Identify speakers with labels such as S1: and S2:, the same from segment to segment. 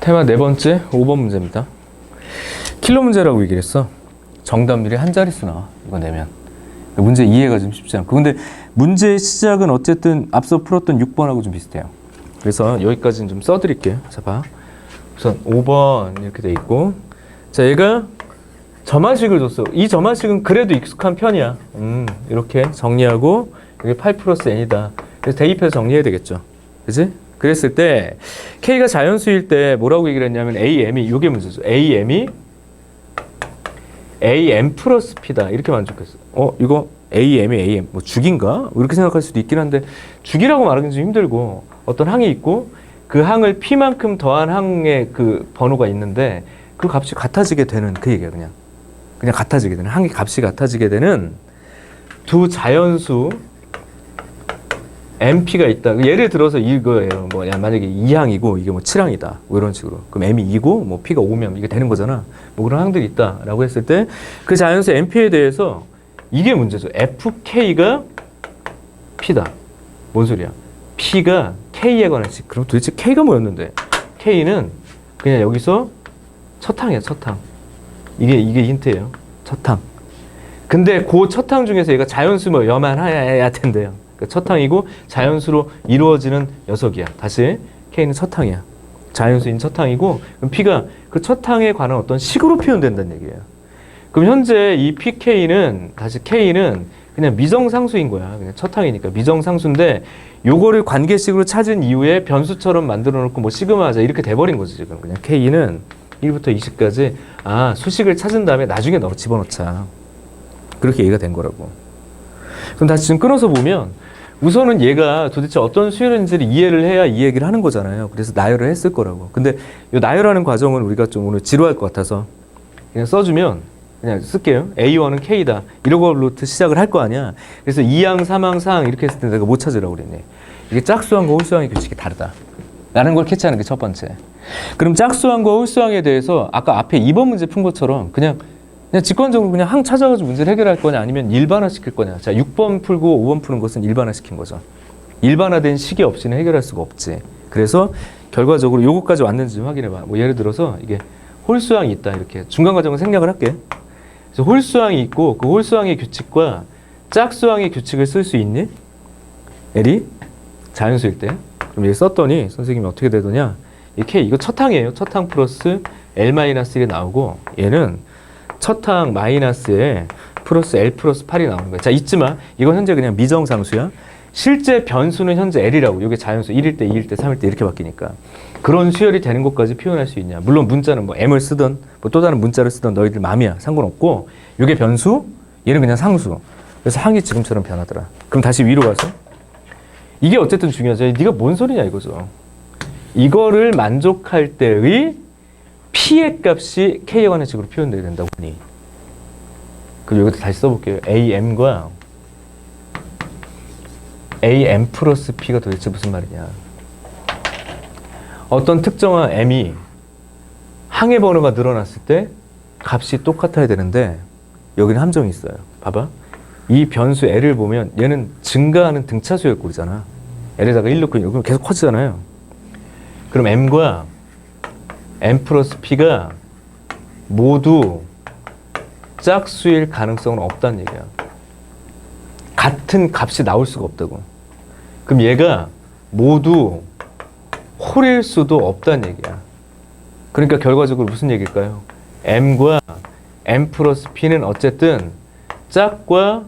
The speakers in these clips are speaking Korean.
S1: 테마 네 번째 5번 문제입니다. 킬러 문제라고 얘기를 했어. 정답률이 한 자릿수 나와. 이거 내면. 문제 이해가 좀 쉽지 않고. 근데 문제의 시작은 어쨌든 앞서 풀었던 6번하고 좀 비슷해요. 그래서 여기까지는 좀 써드릴게요. 자, 봐. 우선 5번 이렇게 돼 있고. 자, 얘가 점화식을 줬어. 이 점화식은 그래도 익숙한 편이야. 음, 이렇게 정리하고, 여기 8 플러스 n이다. 그래서 대입해서 정리해야 되겠죠. 그지? 그랬을 때, K가 자연수일 때 뭐라고 얘기를 했냐면, AM이, 이게 문제죠. AM이 AM 플러스 P다. 이렇게 만족했어. 어, 이거 AM이 AM, 뭐 죽인가? 이렇게 생각할 수도 있긴 한데, 죽이라고 말하기는 좀 힘들고, 어떤 항이 있고, 그 항을 P만큼 더한 항의 그 번호가 있는데, 그 값이 같아지게 되는 그 얘기야, 그냥. 그냥 같아지게 되는, 항의 값이 같아지게 되는 두 자연수 MP가 있다. 예를 들어서 이거예요. 뭐, 야, 만약에 2항이고 이게 뭐 7항이다. 뭐 이런 식으로. 그럼 M이 2고 뭐 P가 5면 이게 되는 거잖아. 뭐 그런 항들이 있다 라고 했을 때 그 자연수 MP에 대해서 이게 문제죠. FK가 P다. 뭔 소리야? P가 K에 관한 식. 그럼 도대체 K가 뭐였는데? K는 그냥 여기서 첫 항이야, 첫 항. 이게, 이게 힌트예요. 첫 항. 근데 그 첫 항 중에서 얘가 자연수 뭐 여만 하야 텐데요. 그첫 항이고 자연수로 이루어지는 녀석이야. 다시 K는 첫 항이야. 자연수인 첫 항이고 그럼 P가 그 첫 항에 관한 어떤 식으로 표현된다는 얘기예요. 그럼 현재 이 PK는 다시 K는 그냥 미정상수인 거야. 그냥 첫 항이니까 미정상수인데 요거를 관계식으로 찾은 이후에 변수처럼 만들어 놓고 뭐 시그마 하자 이렇게 돼버린 거지 지금. 그냥 K는 1부터 20까지 아 수식을 찾은 다음에 나중에 넣어 집어넣자. 그렇게 얘기가 된 거라고. 그럼 다시 지금 끊어서 보면 우선은 얘가 도대체 어떤 수열인지를 이해를 해야 이 얘기를 하는 거잖아요. 그래서 나열을 했을 거라고. 근데 이 나열하는 과정은 우리가 좀 오늘 지루할 것 같아서 그냥 써주면 그냥 쓸게요. A1은 K다. 이런 걸로부터 시작을 할 거 아니야. 그래서 2항, 3항, 4항 이렇게 했을 때 내가 못 찾으라고 그랬네. 이게 짝수항과 홀수항의 규칙이 다르다. 라는 걸 캐치하는 게 첫 번째. 그럼 짝수항과 홀수항에 대해서 아까 앞에 2번 문제 푼 것처럼 그냥 그냥 직관적으로 그냥 항 찾아가지고 문제를 해결할 거냐 아니면 일반화 시킬 거냐. 자, 6번 풀고 5번 푸는 것은 일반화 시킨 거죠. 일반화된 시기 없이는 해결할 수가 없지. 그래서 결과적으로 요거까지 왔는지 좀 확인해 봐. 뭐 예를 들어서 이게 홀수항이 있다. 이렇게 중간 과정을 생략을 할게. 그래서 홀수항이 있고 그 홀수항의 규칙과 짝수항의 규칙을 쓸 수 있니? L이 자연수일 때. 그럼 얘 썼더니 선생님이 어떻게 되더냐? 이 K 이거 첫 항이에요. 첫 항 플러스 L-1이 나오고 얘는 첫 항 마이너스에 플러스 L 플러스 8이 나오는 거야. 자, 마. 이건 현재 그냥 미정상수야. 실제 변수는 현재 L이라고. 이게 자연수 1일 때, 2일 때, 3일 때 이렇게 바뀌니까. 그런 수열이 되는 것까지 표현할 수 있냐. 물론 문자는 뭐 M을 쓰든 뭐 또 다른 문자를 쓰든 너희들 마음이야. 상관없고. 이게 변수, 얘는 그냥 상수. 그래서 항이 지금처럼 변하더라. 그럼 다시 위로 가서. 이게 어쨌든 중요하죠. 네가 뭔 소리냐 이거죠. 이거를 만족할 때의 P의 값이 K에 관한 식으로 표현돼야 된다고 보니. 그럼 여기다 다시 써볼게요. AM과 AM 플러스 P가 도대체 무슨 말이냐. 어떤 특정한 M이 항의 번호가 늘어났을 때 값이 똑같아야 되는데 여기는 함정이 있어요. 봐봐. 이 변수 L을 보면 얘는 증가하는 등차수열 꼴이잖아. L에다가 1 넣고 그럼 계속 커지잖아요. 그럼 M과 M 플러스 P가 모두 짝수일 가능성은 없다는 얘기야. 같은 값이 나올 수가 없다고. 그럼 얘가 모두 홀일 수도 없다는 얘기야. 그러니까 결과적으로 무슨 얘기일까요? M과 M 플러스 P는 어쨌든 짝과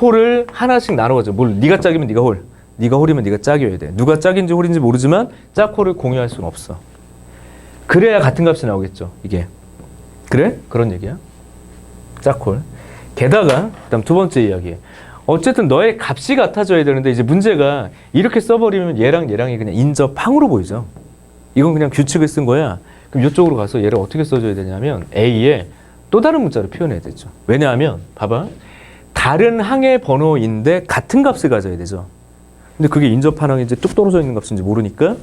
S1: 홀을 하나씩 나눠가지고 뭘 네가 짝이면 네가 홀, 네가 홀이면 네가 짝이어야 돼. 누가 짝인지 홀인지 모르지만 짝 홀을 공유할 수는 없어. 그래야 같은 값이 나오겠죠. 이게 그래? 그런 얘기야. 짝홀. 게다가 그다음 두 번째 이야기. 어쨌든 너의 값이 같아져야 되는데 이제 문제가 이렇게 써버리면 얘랑 얘랑이 그냥 인접항으로 보이죠. 이건 그냥 규칙을 쓴 거야. 그럼 이쪽으로 가서 얘를 어떻게 써줘야 되냐면 A에 또 다른 문자로 표현해야 되죠. 왜냐하면 봐봐. 다른 항의 번호인데 같은 값을 가져야 되죠. 근데 그게 인접한 항인지 뚝 떨어져 있는 값인지 모르니까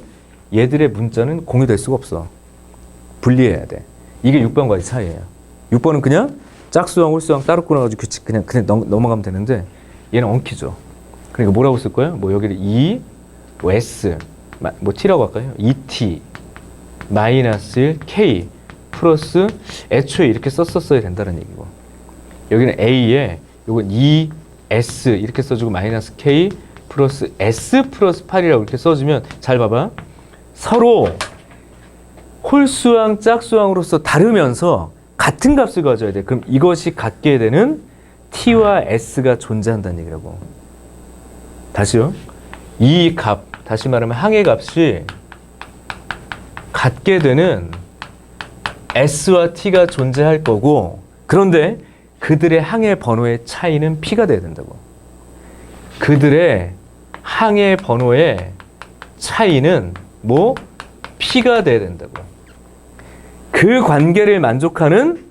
S1: 얘들의 문자는 공유될 수가 없어. 분리해야 돼. 이게 6번과의 차이예요. 6번은 그냥 짝수항, 홀수항 따로 끊어가지고 그냥 그냥 넘, 넘어가면 되는데 얘는 엉키죠. 그러니까 뭐라고 쓸 거예요? 뭐 여기를 E, 뭐 S, 마- 뭐 T라고 할까요? ET 마이너스 1 K 플러스 애초에 이렇게 썼었어야 된다는 얘기고 여기는 A에 요건 2 S 이렇게 써주고 마이너스 K 플러스 S 플러스 8이라고 이렇게 써주면 잘 봐봐 서로 홀수항 짝수항으로서 다르면서 같은 값을 가져야 돼 그럼 이것이 갖게 되는 T와 S가 존재한다는 얘기라고 다시요 이 값 다시 말하면 항의 값이 갖게 되는 S와 T가 존재할 거고 그런데 그들의 항의 번호의 차이는 P가 돼야 된다고. 그들의 항의 번호의 차이는 뭐 P가 돼야 된다고. 그 관계를 만족하는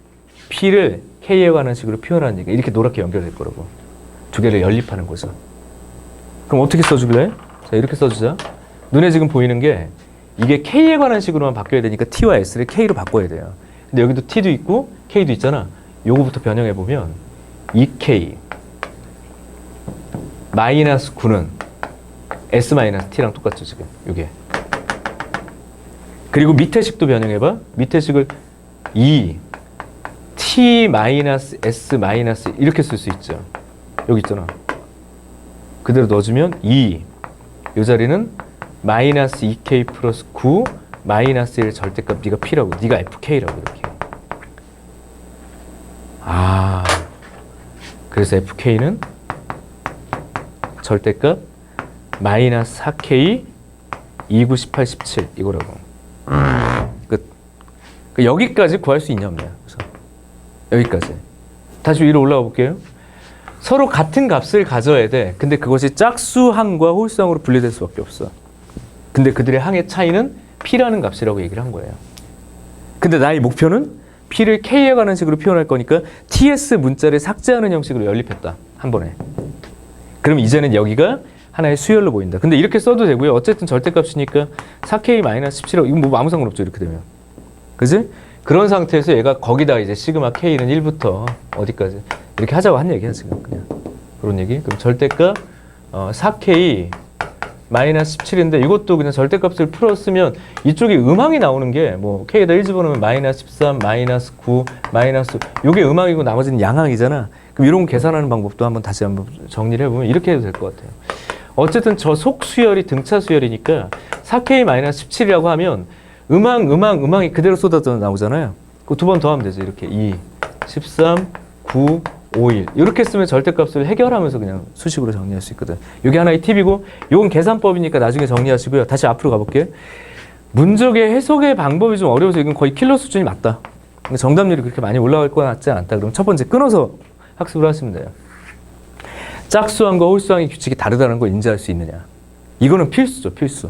S1: P를 K에 관한 식으로 표현하는 얘기. 이렇게 노랗게 연결될 거라고. 두 개를 연립하는 거죠. 그럼 어떻게 써줄래? 자, 이렇게 써주자. 눈에 지금 보이는 게 이게 K에 관한 식으로만 바뀌어야 되니까 T와 S를 K로 바꿔야 돼요. 근데 여기도 T도 있고 K도 있잖아. 요거부터 변형해 보면 2K 마이너스 9는 S 마이너스 T랑 똑같죠 지금 요게. 그리고 밑에 식도 변형해 봐. 밑에 식을 2 T 마이너스 S 마이너스 이렇게 쓸 수 있죠. 여기 있잖아. 그대로 넣어주면 2. 이 자리는 마이너스 2K 플러스 9 마이너스 1 절대값 네가 P라고 네가 FK라고 이렇게. 아. 그래서 FK는 절대값 마이너스 4K 29, 18, 17 이거라고. 끝. 그 여기까지 구할 수 있냐 없냐. 그래서 여기까지. 다시 위로 올라가 볼게요. 서로 같은 값을 가져야 돼. 근데 그것이 짝수항과 홀수항으로 분리될 수밖에 없어. 근데 그들의 항의 차이는 P라는 값이라고 얘기를 한 거예요. 근데 나의 목표는 P를 K에 관한 식으로 표현할 거니까 TS 문자를 삭제하는 형식으로 연립했다. 한 번에. 그럼 이제는 여기가 하나의 수열로 보인다. 근데 이렇게 써도 되고요. 어쨌든 절대값이니까 4K-17하고 이건 뭐 아무 상관없죠. 이렇게 되면. 그지? 그런 상태에서 얘가 거기다 이제 시그마 K는 1부터 어디까지 이렇게 하자고 한 얘기야 지금 그냥 그런 얘기. 그럼 절대값 어, 4K 마이너스 17인데 이것도 그냥 절대값을 풀었으면 이쪽에 음항이 나오는 게 뭐 K에다 1 집어넣으면 마이너스 13, 마이너스 9, 마이너스 요게 음항이고 나머지는 양항이잖아. 그럼 이런 거 계산하는 방법도 한번 다시 한번 정리를 해보면 이렇게 해도 될 것 같아요. 어쨌든 저 속 수열이 등차 수열이니까 4K 마이너스 17이라고 하면 음항, 음항, 음항이 그대로 쏟아져 나오잖아요. 그 두 번 더 하면 되죠. 이렇게 2, 13, 9, 5, 1. 이렇게 쓰면 절대값을 해결하면서 그냥 수식으로 정리할 수 있거든. 이게 하나의 팁이고, 이건 계산법이니까 나중에 정리하시고요. 다시 앞으로 가볼게요. 문적의 해석의 방법이 좀 어려워서 이건 거의 킬러 수준이 맞다. 정답률이 그렇게 많이 올라갈 것 같지 않다. 그럼 첫 번째 끊어서 학습을 하시면 돼요. 짝수항과 홀수항의 규칙이 다르다는 걸 인지할 수 있느냐. 이거는 필수죠, 필수.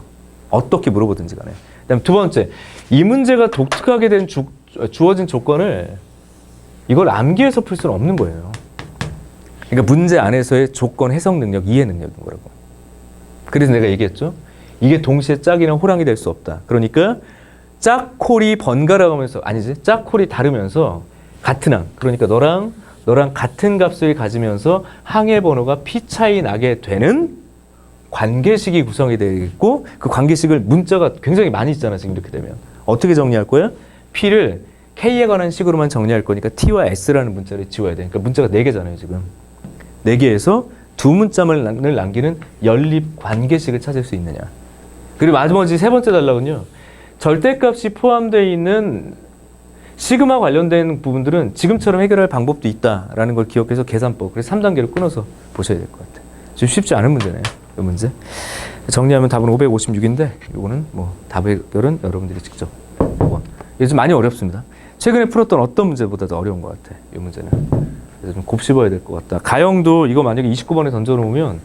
S1: 어떻게 물어보든지 간에. 그다음 두 번째, 이 문제가 독특하게 된 주, 주어진 조건을 이걸 암기해서 풀 수는 없는 거예요. 그러니까 문제 안에서의 조건 해석 능력, 이해 능력인 거라고. 그래서 내가 얘기했죠. 이게 동시에 짝이나 호랑이 될 수 없다. 그러니까 짝콜이 번갈아 가면서 아니지 짝콜이 다르면서 같은 항. 그러니까 너랑 너랑 같은 값을 가지면서 항의 번호가 p 차이 나게 되는 관계식이 구성이 되어 있고 그 관계식을 문자가 굉장히 많이 있잖아 지금 이렇게 되면 어떻게 정리할 거야? p를 k에 관한 식으로만 정리할 거니까 t와 s라는 문자를 지워야 돼. 그러니까 문자가 네 개잖아요 지금 네 개에서 두 문자만을 남기는 연립 관계식을 찾을 수 있느냐. 그리고 마지막에 세 번째 단락은요. 절대값이 포함되어 있는 시그마 관련된 부분들은 지금처럼 해결할 방법도 있다라는 걸 기억해서 계산법 그래서 3단계로 끊어서 보셔야 될 것 같아요. 좀 쉽지 않은 문제네요. 이 문제. 정리하면 답은 556인데 이거는 뭐 답의 결은 여러분들이 직접 5번. 이게 좀 많이 어렵습니다. 최근에 풀었던 어떤 문제보다도 어려운 것 같아. 이 문제는. 그래서 좀 곱씹어야 될 것 같다. 가형도 이거 만약에 29번에 던져놓으면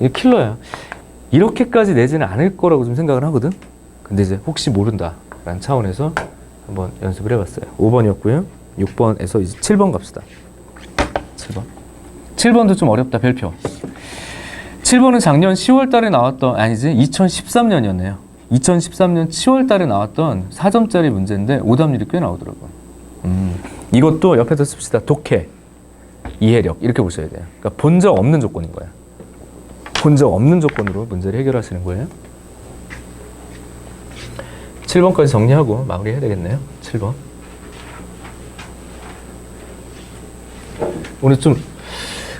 S1: 이게 킬러야. 이렇게까지 내지는 않을 거라고 좀 생각을 하거든. 근데 이제 혹시 모른다라는 차원에서 한번 연습을 해봤어요. 5번이었고요. 6번에서 이제 7번 갑시다. 7번. 7번도 좀 어렵다. 별표. 7번은 작년 10월 달에 나왔던 아니지 2013년이었네요. 2013년 10월 달에 나왔던 4점짜리 문제인데 오답률이 꽤 나오더라고요. 음, 이것도 옆에서 씁시다. 독해, 이해력 이렇게 보셔야 돼요. 그러니까 본 적 없는 조건인 거야. 본 적 없는 조건으로 문제를 해결하시는 거예요. 7번까지 정리하고 마무리해야 되겠네요. 7번. 오늘 좀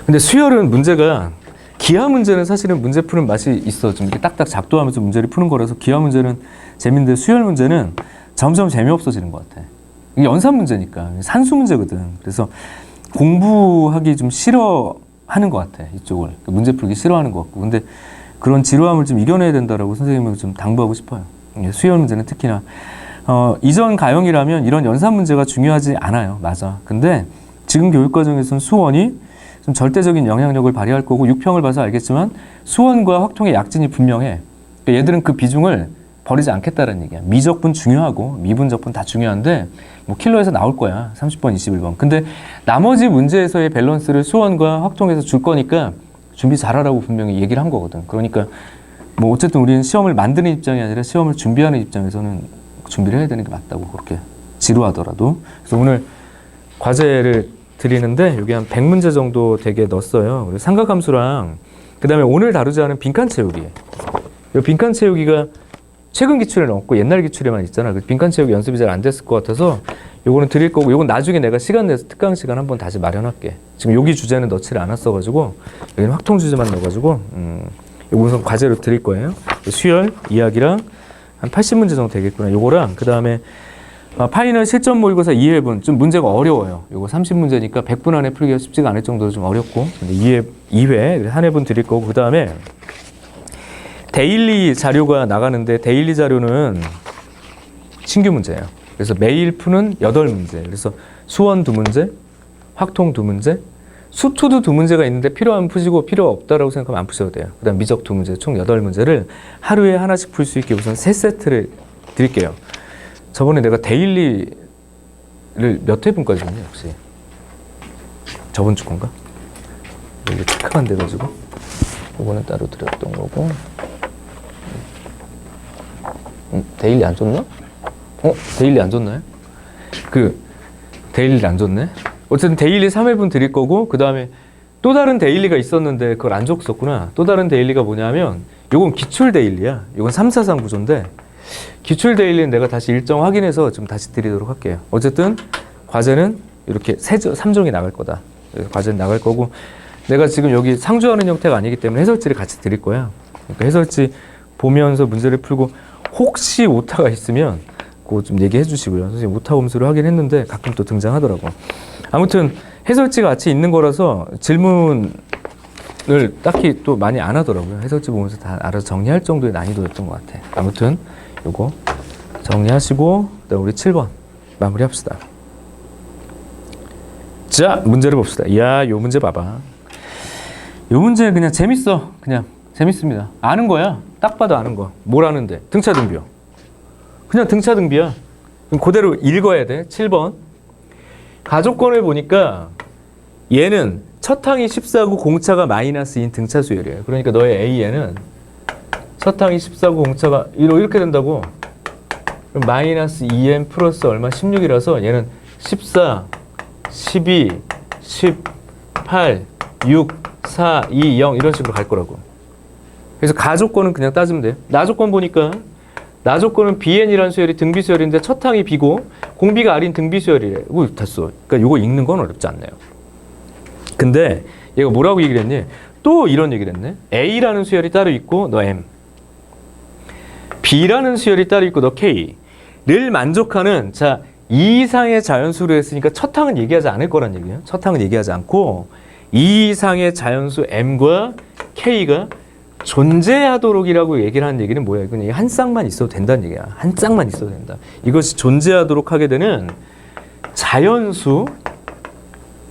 S1: 근데 수열은 문제가 기하 문제는 사실은 문제 푸는 맛이 있어. 좀 이렇게 딱딱 작도하면서 문제를 푸는 거라서 기하 문제는 재밌는데 수열 문제는 점점 재미없어지는 것 같아. 이게 연산 문제니까 산수 문제거든. 그래서 공부하기 좀 싫어하는 것 같아. 이쪽을 문제 풀기 싫어하는 것 같고. 근데 그런 지루함을 좀 이겨내야 된다라고 선생님을 좀 당부하고 싶어요. 예, 수열 문제는 특히나 어, 이전 가형이라면 이런 연산 문제가 중요하지 않아요. 맞아. 근데 지금 교육 과정에서는 수원이 좀 절대적인 영향력을 발휘할 거고 6평을 봐서 알겠지만 수원과 확통의 약진이 분명해. 그러니까 얘들은 그 비중을 버리지 않겠다는 얘기야. 미적분 중요하고 미분적분 다 중요한데 뭐 킬러에서 나올 거야. 30번, 21번. 근데 나머지 문제에서의 밸런스를 수원과 확통에서 줄 거니까 준비 잘하라고 분명히 얘기를 한 거거든. 그러니까 뭐 어쨌든 우리는 시험을 만드는 입장이 아니라 시험을 준비하는 입장에서는 준비를 해야 되는 게 맞다고 그렇게 지루하더라도. 그래서 오늘 과제를 드리는데 여기 한 100문제 정도 되게 넣었어요. 그리고 삼각함수랑 그다음에 오늘 다루지 않은 빈칸 채우기. 이 빈칸 채우기가 최근 기출에 넣었고 옛날 기출에만 있잖아. 그 빈칸 채우기 연습이 잘 안 됐을 것 같아서 요거는 드릴 거고 요건 나중에 내가 시간 내서 특강 시간 한번 다시 마련할게. 지금 여기 주제는 넣지를 않았어 가지고 여기는 확통 주제만 넣어 가지고 음, 우선 과제로 드릴 거예요. 수열 이야기랑 한 80문제 정도 되겠구나. 요거랑 그 다음에 아, 파이널 실전 모의고사 2회분 좀 문제가 어려워요. 요거 30문제니까 100분 안에 풀기가 쉽지가 않을 정도로 좀 어렵고 근데 2회 2회 한 회분 드릴 거고 그 다음에 데일리 자료가 나가는데 데일리 자료는 신규 문제예요. 그래서 매일 푸는 8문제. 그래서 수원 두 문제, 확통 두 문제, 수투도 두 문제가 있는데 필요하면 푸시고 필요 없다라고 생각하면 안 푸셔도 돼요. 그 다음 미적 두 문제, 총 8문제를 하루에 하나씩 풀 수 있게 우선 세 세트를 드릴게요. 저번에 내가 데일리를 몇 회분까지 했냐 혹시? 저번 주 건가? 이게 체크가 안 돼가지고 이거는 따로 드렸던 거고 음, 데일리 안 줬나? 어? 데일리 안 줬나요? 그 데일리 안 줬네? 어쨌든 데일리 3회분 드릴 거고 그 다음에 또 다른 데일리가 있었는데 그걸 안 줬었구나 또 다른 데일리가 뭐냐면 요건 기출 데일리야 이건 343 구조인데 기출 데일리는 내가 다시 일정 확인해서 좀 다시 드리도록 할게요. 어쨌든 과제는 이렇게 세 3종이 나갈 거다. 과제는 나갈 거고 내가 지금 여기 상주하는 형태가 아니기 때문에 해설지를 같이 드릴 거야. 그러니까 해설지 보면서 문제를 풀고 혹시 오타가 있으면 그거 좀 얘기해 주시고요. 선생님 오타 검수를 하긴 했는데 가끔 또 등장하더라고. 아무튼 해설지가 같이 있는 거라서 질문을 딱히 또 많이 안 하더라고요. 해설지 보면서 다 알아서 정리할 정도의 난이도였던 것 같아. 아무튼 요거 정리하시고 그다음 우리 7번 마무리합시다. 자 문제를 봅시다. 이야 요 문제 봐봐. 요 문제 그냥 재밌어. 그냥 재밌습니다. 아는 거야. 딱 봐도 아는 거. 뭘 아는데? 등차 등비요. 그냥 등차 등비야. 그럼 그대로 읽어야 돼. 7번. 가족권을 보니까 얘는 첫 항이 14고 공차가 마이너스인 등차 수열이에요. 그러니까 너의 A에는 첫 항이 14고 공차가 이렇게 된다고. 그럼 마이너스 2m 플러스 얼마? 16이라서 얘는 14, 12, 18, 6, 4, 2, 0 이런 식으로 갈 거라고. 그래서 가조건은 그냥 따지면 돼요. 나조건 보니까 나조건은 BN이라는 수열이 등비수열인데 첫 항이 B고 공비가 R인 등비수열이래. 우 됐어. 그러니까 이거 읽는 건 어렵지 않네요. 근데 얘가 뭐라고 얘기를 했니? 또 이런 얘기를 했네. A라는 수열이 따로 있고 너 M. B라는 수열이 따로 있고 너 K를 만족하는 자, 이 이상의 자연수로 했으니까 첫 항은 얘기하지 않을 거란 얘기예요. 첫 항은 얘기하지 않고 이 이상의 자연수 M과 K가 존재하도록이라고 얘기를 하는 얘기는 뭐야? 이건 한 쌍만 있어도 된다는 얘기야. 한 쌍만 있어도 된다. 이것이 존재하도록 하게 되는 자연수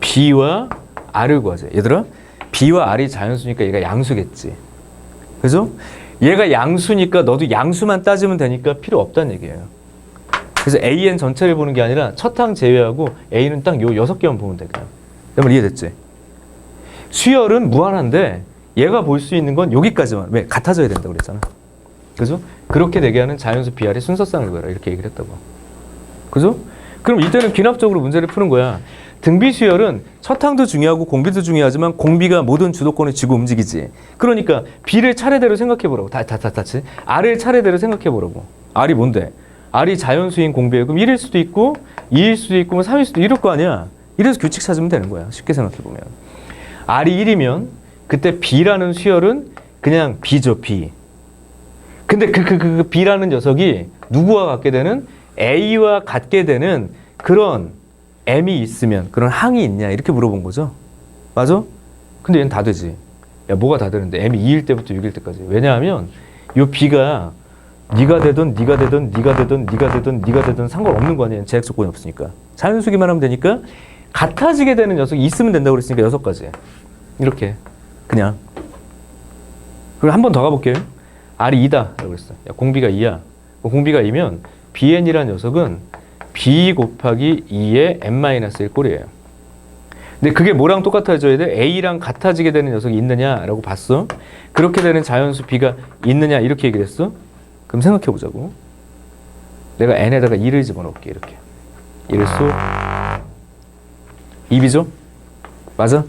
S1: B와 R을 구하자. 얘들아, B와 R이 자연수니까 얘가 양수겠지. 그죠? 얘가 양수니까 너도 양수만 따지면 되니까 필요 없다는 얘기예요. 그래서 AN 전체를 보는 게 아니라 첫 항 제외하고 A는 딱 요 여섯 개만 보면 돼. 여러분 이해됐지? 수열은 무한한데 얘가 볼 수 있는 건 여기까지만. 왜? 같아져야 된다고 그랬잖아. 그죠? 그렇게 되게 하는 자연수 BR의 순서쌍을 구해라. 이렇게 얘기를 했다고. 그죠? 그럼 이때는 귀납적으로 문제를 푸는 거야. 등비 수열은 첫 항도 중요하고 공비도 중요하지만 공비가 모든 주도권을 쥐고 움직이지. 그러니까 B를 차례대로 생각해 보라고. 다, 다, 다, 다치. R을 차례대로 생각해 보라고. R이 뭔데? R이 자연수인 공비예요. 그럼 1일 수도 있고 2일 수도 있고 뭐 3일 수도 이럴 거 아니야. 이래서 규칙 찾으면 되는 거야. 쉽게 생각해 보면. R이 1이면 그때 B라는 수열은 그냥 B죠, B. 근데 그, 그, 그, 그 B라는 녀석이 누구와 같게 되는 A와 같게 되는 그런 M이 있으면 그런 항이 있냐 이렇게 물어본 거죠. 맞아? 근데 얘는 다 되지. 야, 뭐가 다 되는데 M이 2일 때부터 6일 때까지. 왜냐하면 요 B가 네가 되든 네가 되든 네가 되든 네가 되든 네가 되든 상관없는 거 아니에요. 제약 조건이 없으니까. 자연수기만 하면 되니까 같아지게 되는 녀석이 있으면 된다고 그랬으니까 여섯 가지. 이렇게 그냥. 그리고 한 번 더 가볼게요. R이 2다 라고 그랬어. 야, 공비가 2야. 공비가 2면 BN이라는 녀석은 B 곱하기 2의 n-1 꼴이에요. 근데 그게 뭐랑 똑같아져야 돼? A랑 같아지게 되는 녀석이 있느냐라고 봤어. 그렇게 되는 자연수 B가 있느냐 이렇게 얘기를 했어. 그럼 생각해 보자고. 내가 n에다가 2를 집어넣을게 이렇게. 1을 쏘 2비죠? 맞아?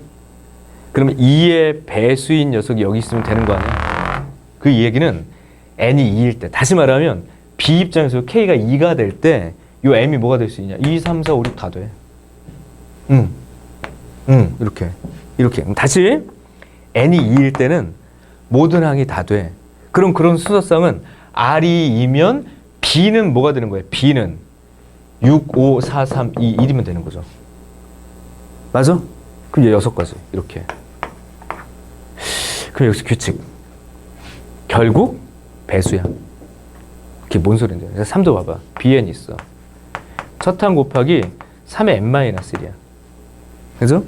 S1: 그러면 2의 배수인 녀석이 여기 있으면 되는 거 아니야? 그 얘기는 n이 2일 때 다시 말하면 B 입장에서 K가 2가 될때요 M이 뭐가 될 수 있냐? 2, 3, 4, 5, 6 다 돼. 응. 응, 이렇게. 이렇게. 다시 n이 2일 때는 모든 항이 다 돼. 그럼 그런 수서쌍은 R이 2면 B는 뭐가 되는 거예요? B는 6, 5, 4, 3, 2, 1이면 되는 거죠. 맞아? 그럼 얘 여섯 가지. 이렇게. 그럼 여기서 규칙. 결국 배수야. 그게 뭔 소린데? 그래서 3도 봐봐. Bn 있어. 첫 항 곱하기 3의 n-1이야. 그죠?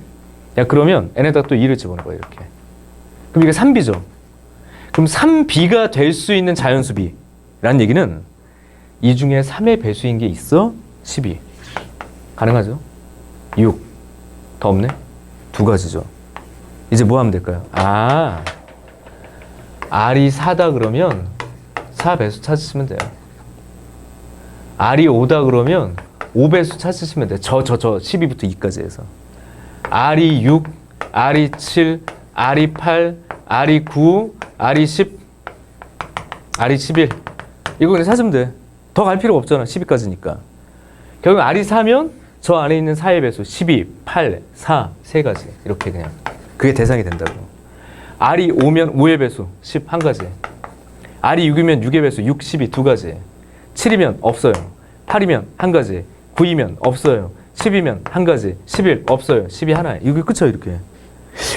S1: 야, 그러면 n에다 또 2를 집어넣어 봐, 이렇게. 그럼 이게 3b죠? 그럼 3b가 될 수 있는 자연수 b라는 얘기는 이 중에 3의 배수인 게 있어? 12. 가능하죠? 6. 더 없네? 두 가지죠. 이제 뭐 하면 될까요? 아, R이 4다 그러면 4배수 찾으시면 돼요. R이 5다 그러면 5배수 찾으시면 돼요. 저, 저, 저 12부터 2까지 해서. R이 6, R이 7, R이 8, R이 9, R이 10, R이 11. 이거 그냥 찾으면 돼. 더 갈 필요가 없잖아. 12까지니까. 결국 R이 4면 저 안에 있는 4의 배수 12, 8, 4, 세 가지. 이렇게 그냥. 그게 대상이 된다고. R이 5면 5의 배수 10, 한 가지. R이 6이면 6의 배수 6, 12, 두 가지. 7이면 없어요. 8이면 한 가지. 9이면 없어요. 10이면 한 가지. 11 없어요. 12 하나에. 이게 끝이야 이렇게.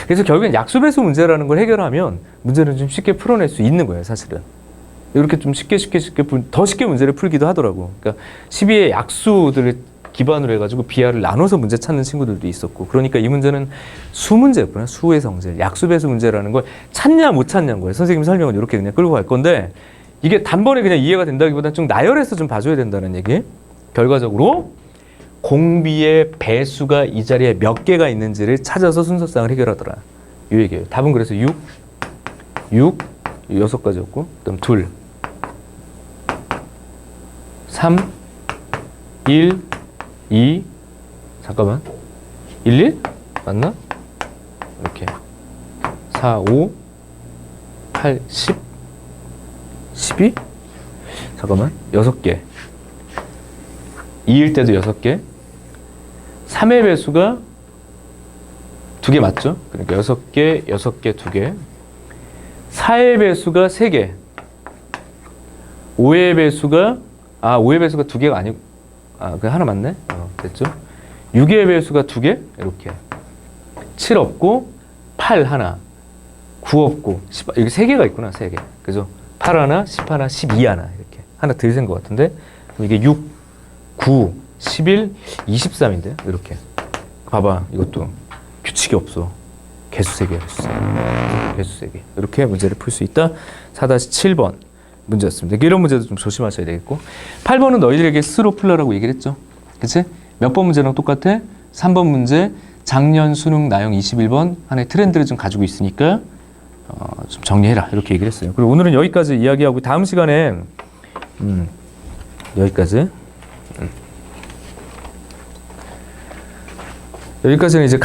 S1: 그래서 결국엔 약수배수 문제라는 걸 해결하면 문제는 좀 쉽게 풀어낼 수 있는 거예요 사실은. 이렇게 좀 쉽게 쉽게 쉽게 풀, 더 쉽게 문제를 풀기도 하더라고. 그러니까 12의 약수들을 기반으로 해가지고 비하를 나눠서 문제 찾는 친구들도 있었고 그러니까 이 문제는 수 문제였구나. 수의 성질 약수배수 문제라는 걸 찾냐 못 찾냐는 거예요. 선생님 설명은 이렇게 그냥 끌고 갈 건데 이게 단번에 그냥 이해가 된다기보다는 좀 나열해서 좀 봐줘야 된다는 얘기. 결과적으로 공비의 배수가 이 자리에 몇 개가 있는지를 찾아서 순서상을 해결하더라. 이 얘기예요. 답은 그래서 6 6 여섯 가지였고 그다음 둘 3 1 2 잠깐만. 1 1 맞나? 이렇게. 4 5 8 10 12 잠깐만. 6개. 2일 때도 6개. 3의 배수가 2개 맞죠? 그러니까 6개 6개 2개. 4의 배수가 3개. 5의 배수가 아 5의 배수가 2개가 아니고 아, 그 하나 맞네? 어, 됐죠? 6의 배수가 2개? 이렇게. 7 없고, 8 하나, 9 없고, 10, 여기 3개가 있구나, 3개. 그죠? 8 하나, 10 하나, 12 하나, 이렇게. 하나 덜센것 같은데? 이게 6, 9, 11, 23인데? 이렇게. 봐봐, 이것도 규칙이 없어. 개수 3개, 개수 3개. 개수 3개. 이렇게 문제를 풀 수 있다. 4-7번. 문제였습니다. 이런 문제도 좀 조심하셔야 되겠고 8번은 너희들에게 스스로 풀라라고 얘기를 했죠. 그치? 몇 번 문제랑 똑같아? 3번 문제 작년 수능 나영 21번 하나의 트렌드를 좀 가지고 있으니까 어, 좀 정리해라 이렇게 얘기를 했어요. 그리고 오늘은 여기까지 이야기하고 다음 시간에 음, 여기까지 음. 여기까지는 이제